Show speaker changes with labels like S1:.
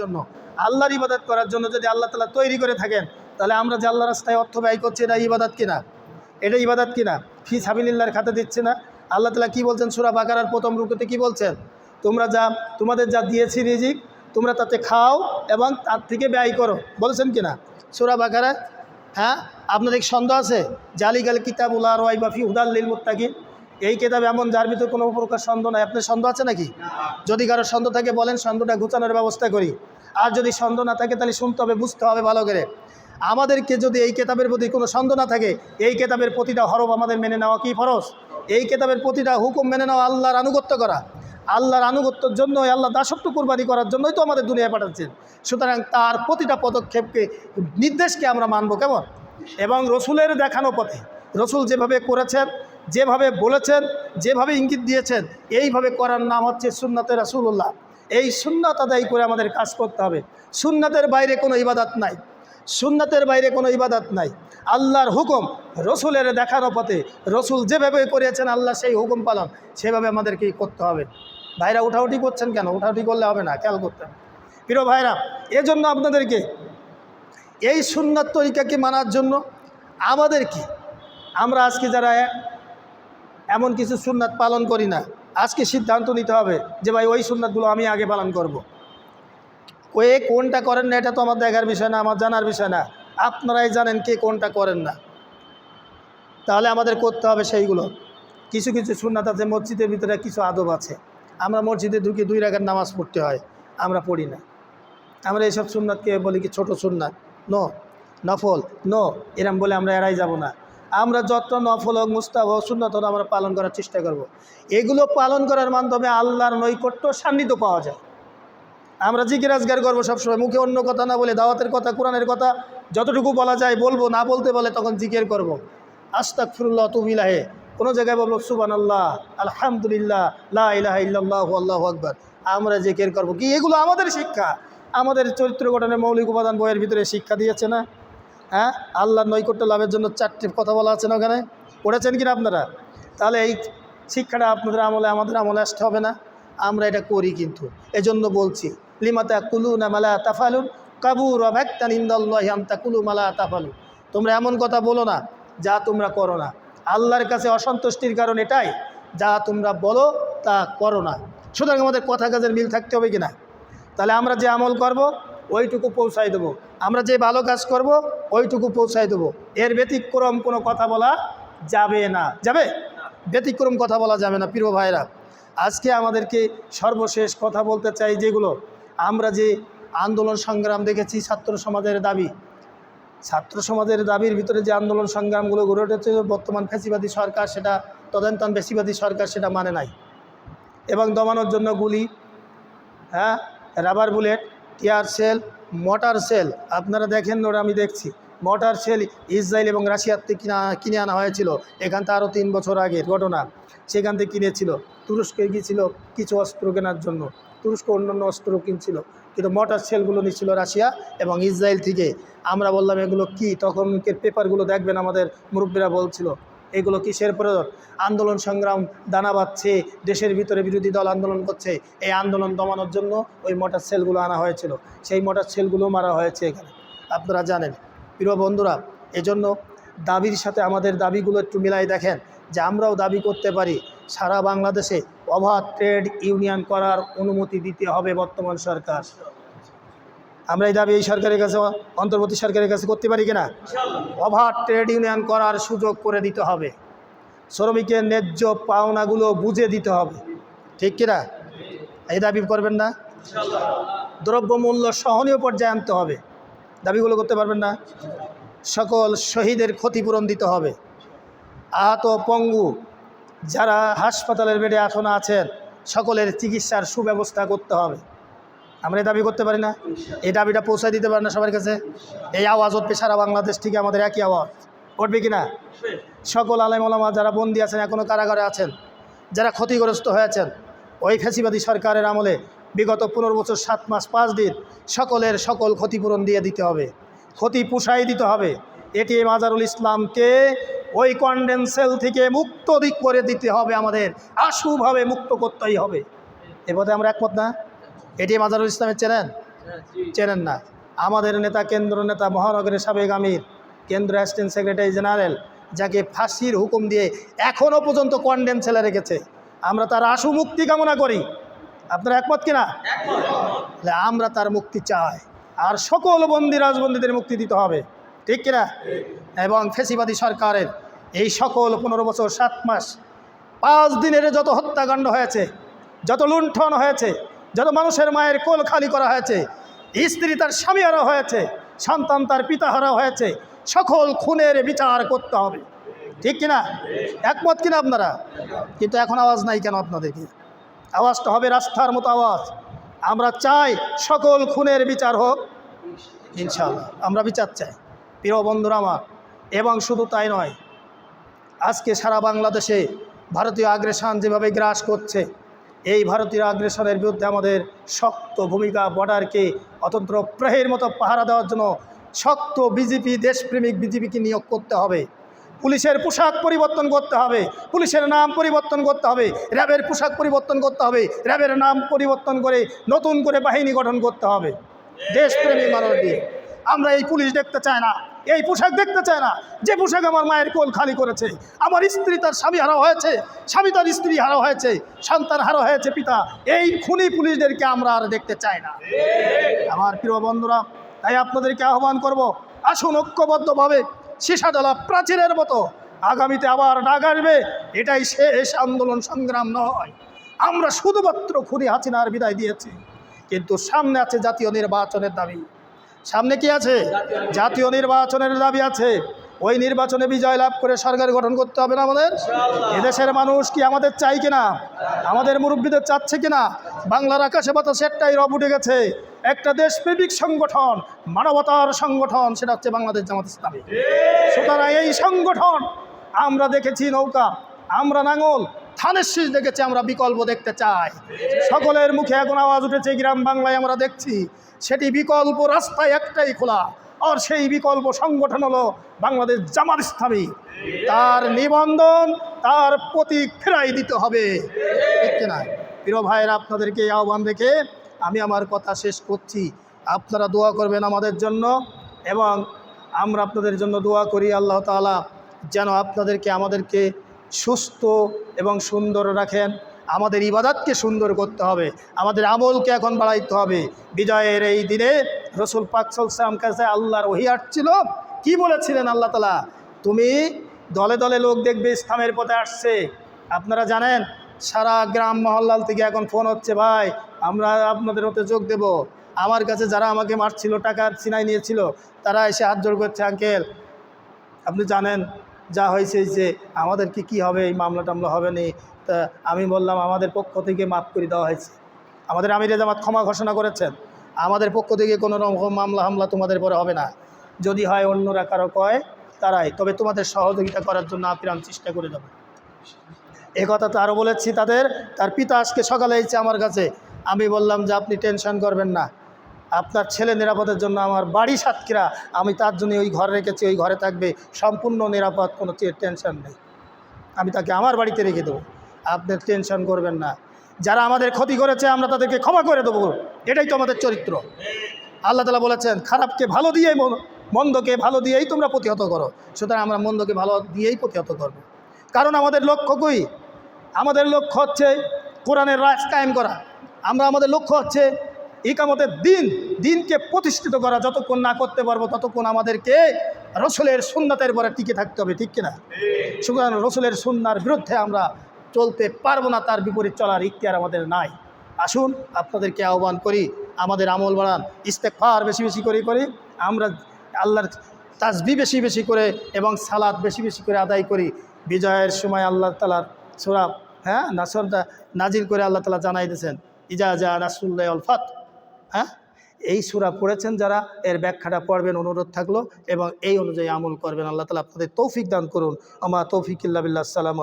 S1: জন্য, আল্লাহর ইবাদত করার জন্য যদি আল্লাহ তালা তৈরি করে থাকেন, তাহলে আমরা যে আল্লাহ রাস্তায় অর্থ ব্যয় করছি, এটা ইবাদত কিনা? এটা ইবাদত কিনা? ফি সাবিল্লার খাতে দিচ্ছে না? আল্লাহ তালা কি বলছেন? সুরা বাকারার প্রথম রুকুতে কি বলছেন? তোমরা যা, তোমাদের যা দিয়েছি রিজিক, তোমরা তাতে খাও এবং তার থেকে ব্যয় করো। বলছেন কিনা? সুরা বাকারা হ্যাঁ? আপনাদের সন্দেহ আছে? জালিগাল কিতাব উল্লাহ রয় বাফি হুদাল্লিল মুত্তাকিন। এই কেতাবে এমন যার ভিতরে কোনো প্রকার সন্দেহ নাই। আপনার সন্দেহ আছে নাকি? যদি কারও সন্দেহ থাকে, বলেন সন্দেহটা ঘুচানোর ব্যবস্থা করি। আর যদি সন্দেহ না থাকে, তাহলে শুনতে হবে, বুঝতে হবে ভালো করে। আমাদেরকে যদি এই কেতাবের প্রতি কোনো সন্দেহ না থাকে, এই কেতাবের প্রতিটা হরফ আমাদের মেনে নেওয়া কি ফরজ? এই কেতাবের প্রতিটা হুকুম মেনে নেওয়া আল্লাহর আনুগত্য করা। আল্লাহর আনুগত্যের জন্য আল্লাহ দাসত্ব কুরবানি করার জন্যই তো আমাদের দুনিয়ায় পাঠাচ্ছেন। সুতরাং তার প্রতিটা পদক্ষেপকে, নির্দেশকে আমরা মানব কেমন? এবং রসুলের দেখানো পথে, রসুল যেভাবে করেছেন যেভাবে বলেছেন, যেভাবে ইঙ্গিত দিয়েছেন, এইভাবে করার নাম হচ্ছে সুন্নাতে রাসুল্লাহ এই সুন্নাত আদায় করে আমাদের কাজ করতে হবে। সুন্নাতের বাইরে কোনো ইবাদাত নাই। সুন্নাতের বাইরে কোনো ইবাদাত নাই। আল্লাহর হুকুম রসুলের দেখানো পথে, রসুল যেভাবে করেছেন আল্লাহ সেই হুকুম পালন, সেভাবে আমাদেরকেই করতে হবে। ভাইরা উঠাউঠি করছেন কেন? উঠাউঠি করলে হবে না, খেয়াল করতে হবে। প্রিয় ভাইরা, এজন্য আপনাদেরকে এই সুন্নাত তরিকাকে মানার জন্য আমাদের কি? আমরা আজকে যারা এমন কিছু সুন্নাত পালন করি না। আজকে সিদ্ধান্ত নিতে হবে যে ভাই ওই সুন্নাতগুলো আমি আগে পালন করব। কে কোনটা করেন না, এটা তো আমার দেখার বিষয় না, আমার জানার বিষয় না। আপনারাই জানেন কে কোনটা করেন না। তাহলে আমাদের করতে হবে সেইগুলো। কিছু কিছু সুন্নাত আছে, মসজিদের ভিতরে কিছু আদব আছে। আমরা মসজিদে ঢুকে দুই রাখার নামাজ পড়তে হয়, আমরা পড়ি না। আমরা এইসব সুন্নাতকে বলি কি ছোট সুন্নাত। নো নফল। নো এরম বলে আমরা এড়াই যাব না। আমরা যত নফল হোক মুস্তাব হোক আমরা পালন করার চেষ্টা করব। এগুলো পালন করার মাধ্যমে আল্লাহর নৈকট্য সান্নিধ্য পাওয়া যায়। আমরা আজগার করব সবসময়, মুখে অন্য কথা না বলে, দাওয়াতের কথা, কোরআনের কথা যতটুকু বলা যায়, বলব, না বলতে বলে তখন জিকির করব। আস্তাক ফিরুল্লাহ তুবিলাহে কোনো জায়গায় বলব সুবান আল্লাহ আলহামদুলিল্লাহ, লা ইলাহা ইল্লাল্লাহু, আল্লাহু আকবার। আমরা জিকির করব কি? এগুলো আমাদের শিক্ষা। আমাদের চরিত্র গঠনের মৌলিক উপাদান বইয়ের ভিতরে শিক্ষা দিয়েছে না? হ্যাঁ? আল্লাহর নৈকট্য লাভের জন্য চারটি কথা বলা আছে না ওখানে? পড়েছেন কিনা আপনারা? তাহলে এই শিক্ষাটা আপনাদের আমলে, আমাদের আমলে আসতে হবে না। আমরা এটা করি কিন্তু। এজন্য বলছি লিমাতা কুলু না মালা তাফালুন কাবুর অভ্যাক্তান ইন্দাল্লাহ আমতা কুলু মালা তাফালুন। তোমরা এমন কথা বলো না, যা তোমরা করো না। আল্লাহর কাছে অসন্তুষ্টির কারণ এটাই, যা তোমরা বলো তা করো না। সুতরাং আমাদের কথা কাজের মিল থাকতে হবে কিনা? তাহলে আমরা যে আমল করব ওইটুকু পৌঁছাই দেবো। আমরা যে ভালো কাজ করব, ওইটুকু পৌঁছাই দেবো। এর ব্যতিক্রম কোনো কথা বলা যাবে না। যাবে? ব্যতিক্রম কথা বলা যাবে না, প্রিয় ভাইরা আজকে আমাদেরকে সর্বশেষ কথা বলতে চাই যেগুলো। আমরা যে আন্দোলন সংগ্রাম দেখেছি ছাত্র সমাজের দাবি। ছাত্র সমাজের দাবির ভিতরে যে আন্দোলন সংগ্রামগুলো গড়ে উঠেছে, বর্তমান ফ্যাসিবাদী সরকার সেটা, তদান্তন বেশিবাদী সরকার সেটা মানে নাই। এবং দমানোর জন্য গুলি হ্যাঁ rubber bullet tear shell, motor shell. আপনারা দেখেন ওরা আমি দেখছি। মোটর সেল ইসরায়েল এবং রাশিয়ার থেকে কিনা, কিনে আনা হয়েছিল। এখান থেকে আরও তিন বছর আগের ঘটনা। সেখান থেকে কিনেছিল। তুরস্কে গিয়েছিল কিছু অস্ত্র কেনার জন্য। তুরস্ক অন্যান্য অস্ত্র কিনছিল। কিন্তু মোটর সেলগুলো নিচ্ছিল রাশিয়া এবং ইসরায়েল থেকে। আমরা বললাম, এগুলো কি? তখনকের পেপারগুলো দেখবেন আমাদের মুরব্বীরা বলছিল। এগুলো কিসের প্রয়োজন? আন্দোলন সংগ্রাম দানা বাঁধছে, দেশের ভিতরে বিরোধী দল আন্দোলন করছে। এই আন্দোলন দমানোর জন্য ওই মোটর সেলগুলো আনা হয়েছিল। সেই মোটর সেলগুলো মারা হয়েছে এখানে। আপনারা জানেন। প্রিয় বন্ধুরা, এজন্য দাবির সাথে আমাদের দাবিগুলো একটু মিলাই দেখেন যে আমরাও দাবি করতে পারি। সারা বাংলাদেশে অবাধ ট্রেড ইউনিয়ন করার অনুমতি দিতে হবে বর্তমান সরকার। আমরা এই দাবি এই সরকারের কাছে অন্তর্বর্তী সরকারের কাছে করতে পারি কিনা? অবাধ ট্রেড ইউনিয়ন করার সুযোগ করে দিতে হবে। শ্রমিকের ন্যায্য পাওনাগুলো বুঝে দিতে হবে। ঠিক কিনা? এই দাবি করবেন না? দ্রব্যমূল্য সহনীয় পর্যায়ে আনতে হবে। দাবিগুলো করতে পারবেন না? সকল শহীদের ক্ষতিপূরণ দিতে হবে। আহত পঙ্গু যারা হাসপাতালের বেডে এখন আছেন সকলের চিকিৎসার সুব্যবস্থা করতে হবে। আমরা এই দাবি করতে পারি না। এই দাবিটা পৌঁছে দিতে পারি না সবার কাছে। এই আওয়াজ উঠবে সারা বাংলাদেশ থেকে আমাদের একই আওয়াজ। উঠবে কি না সকল আলেম ওলামা যারা বন্দী আছেন এখনও কারাগারে আছেন, যারা ক্ষতিগ্রস্ত হয়েছেন, ওই ফ্যাসিবাদী সরকারের আমলে বিগত পনেরো বছর, সাত মাস, পাঁচ দিন সকলের সকল ক্ষতিপূরণ দিয়ে দিতে হবে। ক্ষতি পুষাই দিতে হবে। এটি মাজারুল ইসলামকে ওই কন্ডেন্সেল থেকে মুক্ত দিক করে দিতে হবে আমাদের। আশুভাবে মুক্ত করতেই হবে। এ পথে আমরা একমত না? এটি মাজারুল ইসলামের চেনেন? চেনেন না। আমাদের নেতা কেন্দ্র নেতা মহানগরের সাবেক আমির কেন্দ্র অ্যাসিস্ট্যান্ট সেক্রেটারি জেনারেল যাকে ফাঁসির হুকুম দিয়ে এখনও পর্যন্ত কন্ডেম ছেলে রেখেছে। আমরা তার আশু মুক্তি কামনা করি। আপনারা একমত কিনা? তাহলে আমরা তার মুক্তি চাই। আর সকল বন্দি রাজবন্দীদের মুক্তি দিতে হবে। ঠিক কিনা? এবং ফেসিবাদী সরকারের এই সকল পনেরো বছর সাত মাস পাঁচ দিনের যত হত্যাকাণ্ড হয়েছে যত লুণ্ঠন হয়েছে যত মানুষের মায়ের কোল খালি করা হয়েছে। স্ত্রী তার স্বামী হারা হয়েছে, সন্তান তার পিতা হারা হয়েছে। সকল খুনের বিচার করতে হবে। ঠিক কিনা? একমত কিনা আপনারা? কিন্তু এখন আওয়াজ নাই কেন আপনাদেরকে? আওয়াজটা হবে রাস্তার মতো আওয়াজ। আমরা চাই সকল খুনের বিচার হোক। ইনশাল্লাহ আমরা বিচার চাই। প্রিয় বন্ধুরা আমার, এবং শুধু তাই নয়, আজকে সারা বাংলাদেশে ভারতীয় আগ্রেসন যেভাবে গ্রাস করছে এই ভারতীয় আগ্রেসনের বিরুদ্ধে আমাদের শক্ত ভূমিকা বর্ডারকে অতন্ত্র প্রহের মতো পাহারা দেওয়ার জন্য শক্ত বিজেপি, দেশপ্রেমিক বিজেপিকে নিয়োগ করতে হবে। পুলিশের পোশাক পরিবর্তন করতে হবে। পুলিশের নাম পরিবর্তন করতে হবে। র্যাবের পোশাক পরিবর্তন করতে হবে। র্যাবের নাম পরিবর্তন করে নতুন করে বাহিনী গঠন করতে হবে। দেশপ্রেমী মানুষ দিয়ে আমরা এই পুলিশ দেখতে চাই না। এই পোশাক দেখতে চায় না। যে পোশাক আমার মায়ের কোল খালি করেছে, আমার স্ত্রী তার স্বামী হারা হয়েছে, স্বামী তার স্ত্রী হারা হয়েছে সন্তান হারা হয়েছে, পিতা, এই খুনি পুলিশদেরকে আমরা আর দেখতে চাই না। আমার প্রিয় বন্ধুরা, তাই আপনাদেরকে আহ্বান করব, আসুন ঐক্যবদ্ধভাবে সীসাডলা প্রাচীরের মতো আগামীতে আবার ডাক আসবে। এটাই শেষ আন্দোলন সংগ্রাম নয়। আমরা শুধুমাত্র খুনি হাসিনার বিদায় দিয়েছি, কিন্তু সামনে আছে জাতীয় নির্বাচনের দাবি। সামনে কি আছে? জাতীয় নির্বাচনের দাবি আছে। ওই নির্বাচনে বিজয় লাভ করে সরকার গঠন করতে হবে না আমাদের এদেশের মানুষ কি আমাদের চাই কিনা? আমাদের মুরব্বীদের চাচ্ছে কিনা? বাংলার আকাশে বাতাসে একটাই রব উঠে গেছে। একটা দেশপ্রেমিক সংগঠন মানবতার সংগঠন সেটা হচ্ছে বাংলাদেশ জামাত ইসলামী। সুতরাং এই সংগঠন আমরা দেখেছি নৌকা আমরা নাঙল থানের শীষ দেখেছি, আমরা বিকল্প দেখতে চাই। সকলের মুখে এখন আওয়াজ উঠেছে, গ্রাম বাংলায় আমরা দেখছি, সেটি বিকল্প রাস্তায় একটাই খোলা, আর সেই বিকল্প সংগঠন হলো বাংলাদেশ জামাত ইসলামী। তার নিবন্ধন, তার প্রতীক ফেরাই দিতে হবে। ঠিক কিনা প্রিয় ভাইয়েরা, আপনাদেরকে আহ্বান রেখে আমি আমার কথা শেষ করছি। আপনারা দোয়া করবেন আমাদের জন্য, এবং আমরা আপনাদের জন্য দোয়া করি, আল্লাহ তাআলা যেন আপনাদেরকে, আমাদেরকে সুস্থ এবং সুন্দর রাখেন। আমাদের ইবাদতকে সুন্দর করতে হবে। আমাদের আমলকে এখন বাড়াইতে হবে। বিজয়ের এই দিনে রসুল পাকসল সালাম কাছে আল্লাহর ওহি আসছিল। কি বলেছিলেন আল্লাহ তালা তুমি দলে দলে লোক দেখবে, ইসলামের পথে আসছে। আপনারা জানেন, সারা গ্রাম মহল্লাল থেকে এখন ফোন হচ্ছে, ভাই, আমরা আপনাদের হতে যোগ দেব। আমার কাছে যারা আমাকে মারছিল টাকার সিনাই নিয়েছিল, তারা এসে হাত জোড় করছে, আঙ্কেল, আপনি জানেন যা হয়েছে যে আমাদের কি হবে, এই মামলা টামলা হবে নি, তা আমি বললাম আমাদের পক্ষ থেকে মাফ করে দেওয়া হয়েছে। আমাদের আমির জামাত ক্ষমা ঘোষণা করেছেন, আমাদের পক্ষ থেকে কোনো রকম মামলা হামলা তোমাদের পরে হবে না। যদি হয় অন্যরা কারও কয়, তারাই। তবে তোমাদের সহযোগিতা করার জন্য আপ্রাণ চেষ্টা করে দেবো এ কথা তো আরও বলেছি তাদের, তার পিতা আজকে সকালে এসেছে আমার কাছে। আমি বললাম যে আপনি টেনশন করবেন না। আপনার ছেলে নিরাপদের জন্য আমার বাড়ি সাতক্ষীরা। আমি তার জন্য ওই ঘর রেখেছি, ওই ঘরে থাকবে। সম্পূর্ণ নিরাপদ, কোনো টেনশন নেই। আমি তাকে আমার বাড়িতে রেখে দেবো। আপনি টেনশন করবেন না। যারা আমাদের ক্ষতি করেছে, আমরা তাদেরকে ক্ষমা করে দেবো। এটাই তো আমাদের চরিত্র। আল্লাহ তালা বলেছেন, খারাপকে ভালো মন- মন্দকে ভালো দিয়েই তোমরা প্রতিহত করো। সুতরাং আমরা মন্দকে ভালো দিয়েই প্রতিহত করব। কারণ আমাদের লক্ষ্য কই? আমাদের লক্ষ্য হচ্ছে কোরআনের রাজ কায়েম করা। আমরা আমাদের লক্ষ্য হচ্ছে ইকামতের দিন, দিনকে প্রতিষ্ঠিত করা, যতক্ষণ না করতে পারব ততক্ষণ আমাদেরকে রসুলের সুন্নাতের পরে টিকে থাকতে হবে, ঠিক কিনা? সুতরাং রসুলের সুন্নার বিরুদ্ধে আমরা চলতে পারব না, তার বিপরীত চলার ইখতিয়ার আমাদের নাই। আসুন, আপনাদেরকে আহ্বান করি, আমাদের আমল বাড়ান ইস্তেকফার বেশি বেশি করে করি, আমরা আল্লাহর তাসবি বেশি বেশি করে এবং সালাদ বেশি বেশি করে আদায় করি। বিজয়ের সময় আল্লাহ তালার সোরাব হ্যাঁ নাসরটা নাজির করে আল্লাহ তালা জানাই দিয়েছেন, ইজা জা নাসুল্লাহ আলফাত হ্যাঁ? এই সুরা পড়েছেন যারা, এর ব্যাখ্যাটা পড়বেন, অনুরোধ থাকল এবং এই অনুযায়ী আমল করবেন। আল্লাহ তালা আপনাদের তৌফিক দান করুন। আমার তৌফিক ইল্লা বিল্লাহ। সালাম